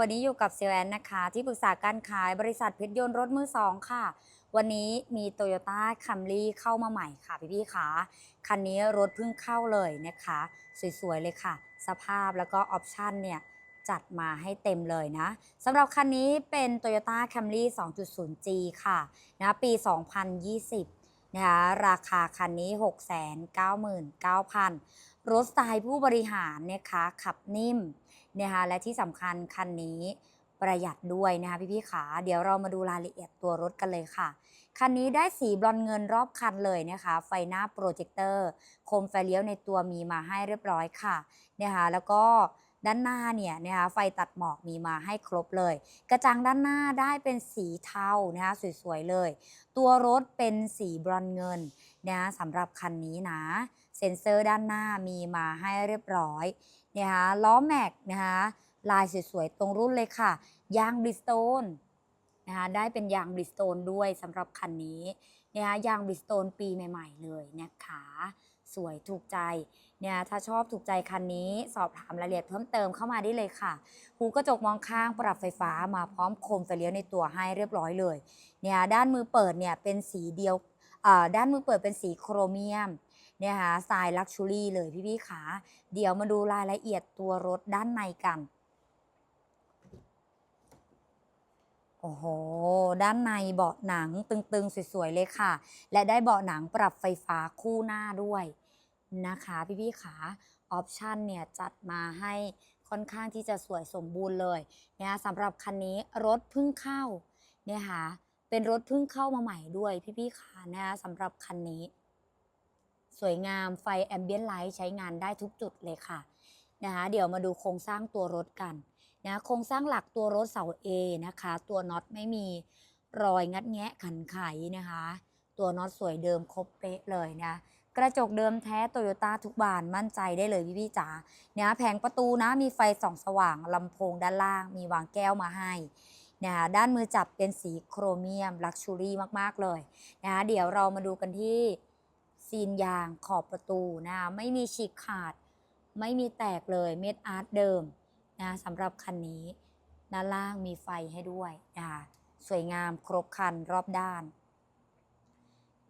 วันนี้อยู่กับเซลแอนนะคะ ที่ปรึกษาการขายบริษัทเพชรยนต์รถมือสองค่ะ วันนี้มี Toyota Camry เข้ามาใหม่ค่ะพี่พี่ๆคะคันนี้รถเพิ่งเข้าเลยนะคะ สวยๆเลยค่ะ สภาพแล้วก็ออปชันเนี่ย จัดมาให้เต็มเลยนะสำหรับคันนี้เป็น Toyota Camry 2.0G ค่ะนะปี 2020นะคะราคาคันนี้ 699,000 รถสไตล์ผู้บริหารนะคะขับนิ่ม นะคะและที่สำคัญคันนี้ประหยัดด้วยนะคะพี่ๆขา เดี๋ยวเรามาดูรายละเอียดตัวรถกันเลยค่ะ คันนี้ได้สีบรอนเงินรอบคันเลยนะคะ ไฟหน้าโปรเจคเตอร์ โคมไฟเลี้ยวในตัวมีมาให้เรียบร้อยค่ะนะคะแล้วก็ด้านหน้าเนี่ยนะคะไฟตัดหมอกมีมาให้ครบเลย กระจังด้านหน้าได้เป็นสีเทานะคะสวยๆเลย ตัวรถเป็นสีบรอนเงินนะสำหรับคันนี้นะ เซ็นเซอร์ด้านหน้ามีมาให้เรียบร้อย นะคะล้อแม็กนะคะลายสวยๆ ตรงรุ่นเลยค่ะ ยางบริสโตนนะคะได้เป็นยางบริสโตนด้วยสำหรับคันนี้นะคะยางบริสโตนปีใหม่ ๆ เลยนะคะสวยถูกใจเนี่ยถ้าชอบถูกใจคันนี้สอบถามรายละเอียดเพิ่มเติมเข้ามาได้เลยค่ะ หูกระจกมองข้างปรับไฟฟ้ามาพร้อมโคมไฟเลี้ยวในตัวให้เรียบร้อยเลยเนี่ยด้านมือเปิดเนี่ยเป็นสีเดียวด้านมือเปิดเป็นสีโครเมียม เนี่ยค่ะสไตล์ลักชูรี่เลยพี่ๆขาเดี๋ยวมาดูรายละเอียดตัวรถด้านในกันโอ้โห ด้านในเบาะหนังตึงๆ สวยๆ เลยค่ะ และได้เบาะหนังปรับไฟฟ้าคู่หน้าด้วยนะคะพี่ๆขาออปชันเนี่ยจัดมาให้ค่อนข้างที่จะสวยสมบูรณ์เลยนะคะสำหรับคันนี้รถเพิ่งเข้าเนี่ยค่ะเป็นรถเพิ่งเข้ามาใหม่ด้วยพี่ๆขานะคะสำหรับคันนี้ สวยงามไฟแอมเบียนไลท์ใช้งานได้ทุกจุดเลยค่ะนะคะเดี๋ยวมาดูโครงสร้างตัวรถกันนะโครงสร้างหลักตัวรถเสา A นะคะ ตัวน็อตไม่มีรอยงัดแงะขันไขนะคะ ตัวน็อตสวยเดิมครบเป๊ะเลยนะกระจกเดิมแท้โตโยต้าทุกบานมั่นใจได้เลยพี่พี่จ๋าเนี่ยแผงประตูนะมีไฟส่องสว่างลำโพงด้านล่าง มีวางแก้วมาให้นะคะด้านมือจับเป็นสีโครเมียมลักชูรี่มาก ๆ เลยนะคะเดี๋ยวเรามาดูกันที่ ซีนยางขอบประตูนะไม่มีฉีกขาด ไม่มีแตกเลยเม็ดอาร์ตเดิมนะสำหรับคันนี้ด้านล่างมีไฟให้ด้วยนะคะสวยงามครบคันรอบด้าน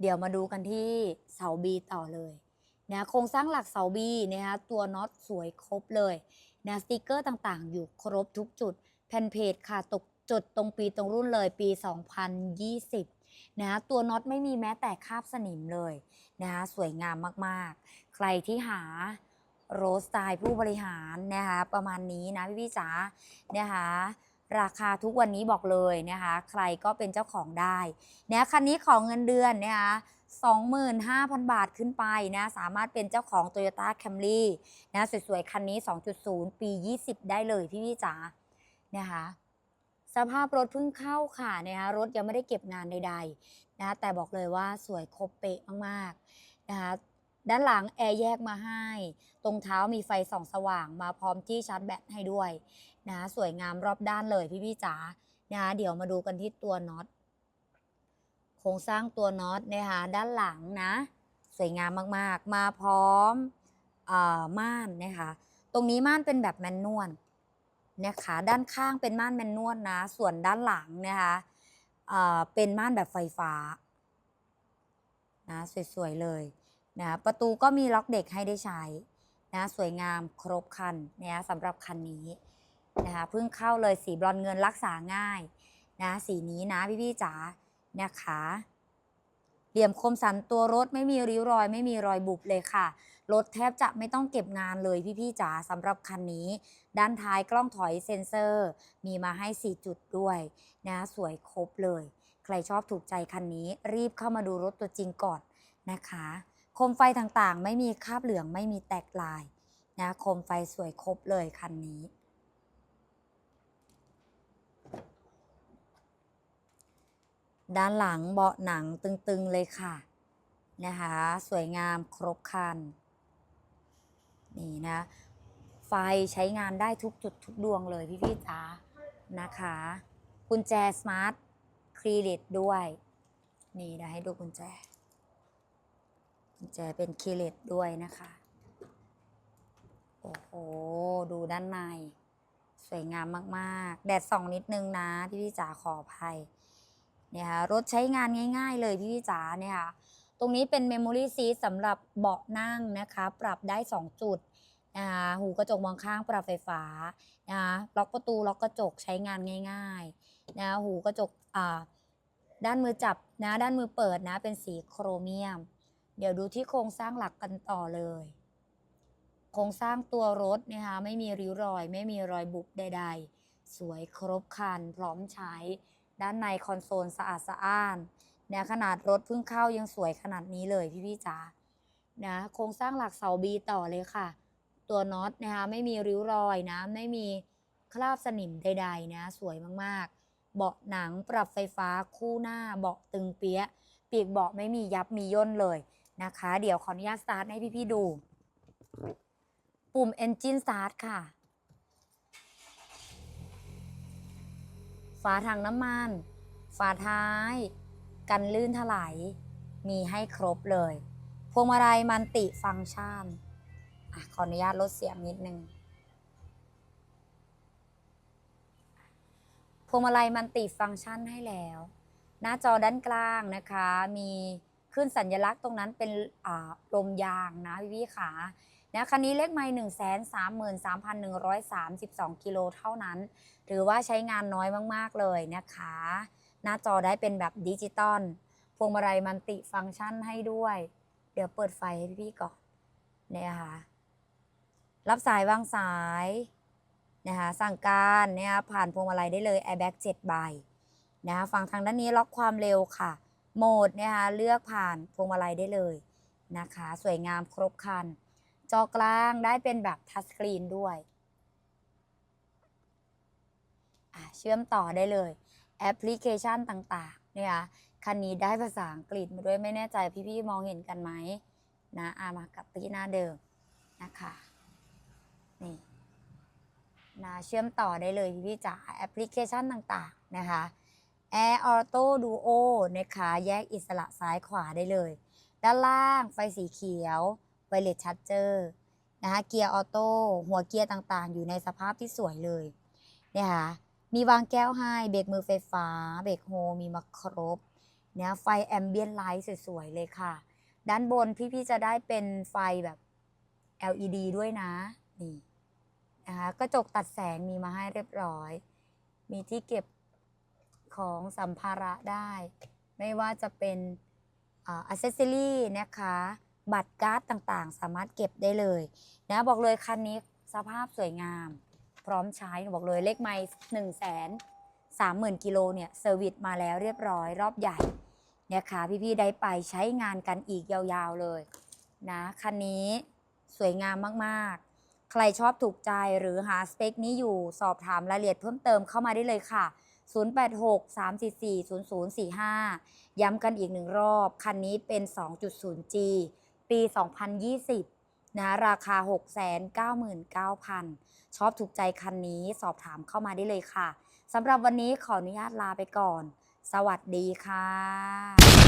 เดี๋ยวมาดูกันที่เสาบีต่อเลยนะโครงสร้างหลักเสาบีนะคะตัวน็อตสวยครบเลยนะสติกเกอร์ต่างๆ อยู่ครบทุกจุดแผ่นเพจค่ะตกจดตรงปีตรงรุ่นเลยปี 2020 นะตัวน็อตไม่มีแม้แต่คราบสนิมเลยนะคะสวยงามมากๆ ใครที่หาโรสสไตล์ผู้บริหารนะคะประมาณนี้นะพี่พี่จ๋านะคะราคาทุกวันนี้บอกเลยนะคะใครก็เป็นเจ้าของได้นะคันนี้ของเงินเดือนนะคะ25,000 บาทขึ้นไปนะสามารถเป็นเจ้าของ Toyota Camry นะสวยๆ คันนี้ 2.0 ปี 20 ได้เลยพี่พี่จ๋านะคะ สภาพรถเพิ่งเข้าค่ะนะคะรถยังไม่ได้เก็บงานใดๆนะแต่บอกเลยว่าสวยครบเป๊ะมากๆนะคะด้านหลังแอร์แยกมาให้ ตรงเท้ามีไฟส่องสว่างมาพร้อมที่ชาร์จแบตให้ด้วยนะสวยงามรอบด้านเลยพี่พี่จ๋านะเดี๋ยวมาดูกันที่ตัวน็อตโครงสร้างตัวน็อตนะคะด้านหลังนะ สวยงามมากๆ มาพร้อมอม่านนะคะ ตรงนี้ม่านเป็นแบบแมนนวล นะคะด้านข้างเป็นม่านแมนนวลนะ ส่วนด้านหลังนะคะเเป็นม่านแบบไฟฟ้านะสวยๆเลยนะประตูก็มีล็อกเด็กให้ได้ใช้นะสวยงามครบคันนะสำหรับคันนี้นะคะเพิ่งเข้าเลยสีบรอนเงินรักษาง่ายนะสีนี้นะพี่ๆจ๋านะคะ เหลี่ยมคมสันตัวรถไม่มีริ้วรอย ไม่มีรอยบุบเลยค่ะ รถแทบจะไม่ต้องเก็บงานเลยพี่ๆจ๋าสำหรับคันนี้ ด้านท้ายกล้องถอยเซ็นเซอร์ มีมาให้ 4 จุดด้วยนะสวยครบเลย ใครชอบถูกใจคันนี้รีบเข้ามาดูรถตัวจริงก่อนนะคะโคมไฟต่างๆ ไม่มีคราบเหลืองไม่มีแตกลายนะโคมไฟสวยครบเลยคันนี้ ด้านหลังเบาะหนังตึงๆเลยค่ะนะคะ สวยงามครบคัน นี่นะ ไฟใช้งานได้ทุกจุดทุกดวงเลยพี่ๆจ๋านะคะ กุญแจสมาร์ทครีลิตด้วย นี่เดี๋ยวให้ดูกุญแจ กุญแจเป็นคีเลตด้วยนะคะ โอ้โห ดูด้านใน สวยงามมาก ๆ แดดส่องนิดนึงนะ พี่พี่จ๋าขออภัย เนี่ยค่ะรถใช้งานง่าย ๆ เลยพี่พี่จ๋าเนี่ยค่ะตรงนี้เป็น Memory Seat สำหรับเบาะนั่งนะคะ ปรับได้ 2 จุดนะคะหูกระจกมองข้างปรับไฟฟ้านะคะล็อกประตูล็อกกระจกใช้งานง่ายๆนะหูกระจกอ่าด้านมือจับนะด้านมือเปิดนะเป็นสีโครเมียม เดี๋ยวดูที่โครงสร้างหลักกันต่อเลย โครงสร้างตัวรถนะคะไม่มีริ้วรอย ไม่มีรอยบุบใด ๆ สวยครบคันพร้อมใช้ ด้านในคอนโซลสะอาดสะอ้านเนี่ยขนาดรถเพิ่งเข้ายังสวยขนาดนี้เลยพี่พี่จ๋านะโครงสร้างหลักเสาบีต่อเลยค่ะ ตัวน็อตนะคะไม่มีริ้วรอยนะไม่มีคราบสนิมใดๆนะสวยมากๆ เบาะหนังปรับไฟฟ้าคู่หน้าเบาะตึงเปี้ยะปีกเบาะไม่มียับมีย่นเลยนะคะ เดี๋ยวขออนุญาตสตาร์ทให้พี่ๆดู ปุ่ม Engine Start ค่ะ ฝาถังน้ำมัน ฝาท้าย กันลื่นถลาย มีให้ครบเลย พวงมาลัยมันติฟังก์ชันอขออนุญาตลดเสียงนิดนึง พวงมาลัยมันติฟังก์ชันให้แล้ว หน้าจอด้านกลางนะคะ มีขึ้นสัญลักษณ์ตรงนั้นเป็นลมยางนะพี่พี่ขา นะคันนี้เลขไม่หนึ่งแสนสามหมื่นสามพันหนึ่งร้อยสามสิบสองกิโลเท่านั้น หรือว่าใช้งานน้อยมากๆเลยนะคะ หน้าจอได้เป็นแบบดิจิตอลพวงมาลัยมันติฟังก์ชันให้ด้วย เดี๋ยวเปิดไฟให้พี่ก่อนเนี่ยค่ะ รับสายวางสายนะคะสั่งการเนี่ยผ่านพวงมาลัยได้เลย airbag 7ใบนะคะฝั่งทางด้านนี้ล็อกความเร็วค่ะ โหมดนะคะเลือกผ่านพวงมาลัยได้เลยนะคะ สวยงามครบครัน จอกลางได้เป็นแบบทัชสกรีนด้วยเชื่อมต่อได้เลย แอปพลิเคชันต่างๆเนี่ยคันนี้ได้ภาษาอังกฤษมาด้วยไม่แน่ใจพี่ๆมองเห็นกันไหมนะอามากับที่หน้าเดิมนะคะนี่นะเชื่อมต่อได้เลยพี่ๆจ๋าแอปพลิเคชันต่างๆนะคะ Air Auto Duo นะคะแยกอิสระซ้ายขวาได้เลย ด้านล่างไฟสีเขียว ไวเลสชัดเจอร์นะคะเกียร์ออโต้หัวเกียร์ต่างๆ อยู่ในสภาพที่สวยเลยเนี่ยค่ะมีวางแก้วให้เบรกมือไฟฟ้า เบรกโฮมีมาครบเนี่ยไฟแอมเบียนไลท์สวยๆเลยค่ะ ด้านบนพี่ๆจะได้เป็นไฟแบบ LED ด้วยนะนี่นะคะกระจกตัดแสงมีมาให้เรียบร้อย มีที่เก็บของสัมภาระได้ ไม่ว่าจะเป็นอัซเซอรี่นะคะ บัตรการ์ดต่างๆ สามารถเก็บได้เลยนะบอกเลยคันนี้สภาพสวยงาม พร้อมใช้บอกเลยเลขไมล์หนึ่งแสนสามหมื่นกิโลเนี่ยเซอร์วิสมาแล้วเรียบร้อยรอบใหญ่เนี่ยค่ะพี่ๆได้ไปใช้งานกันอีกยาวๆเลยนะคันนี้สวยงามมากๆ ใครชอบถูกใจหรือหาสเปคนี้อยู่สอบถามรายละเอียดเพิ่มเติมเข้ามาได้เลยค่ะ 086 344 0045 ย้ำกันอีกหนึ่งรอบ คันนี้เป็น 2.0G ปี 2020 นะราคา 699,000 ชอบถูกใจคันนี้สอบถามเข้ามาได้เลยค่ะสำหรับวันนี้ขออนุญาตลาไปก่อน สวัสดีค่ะ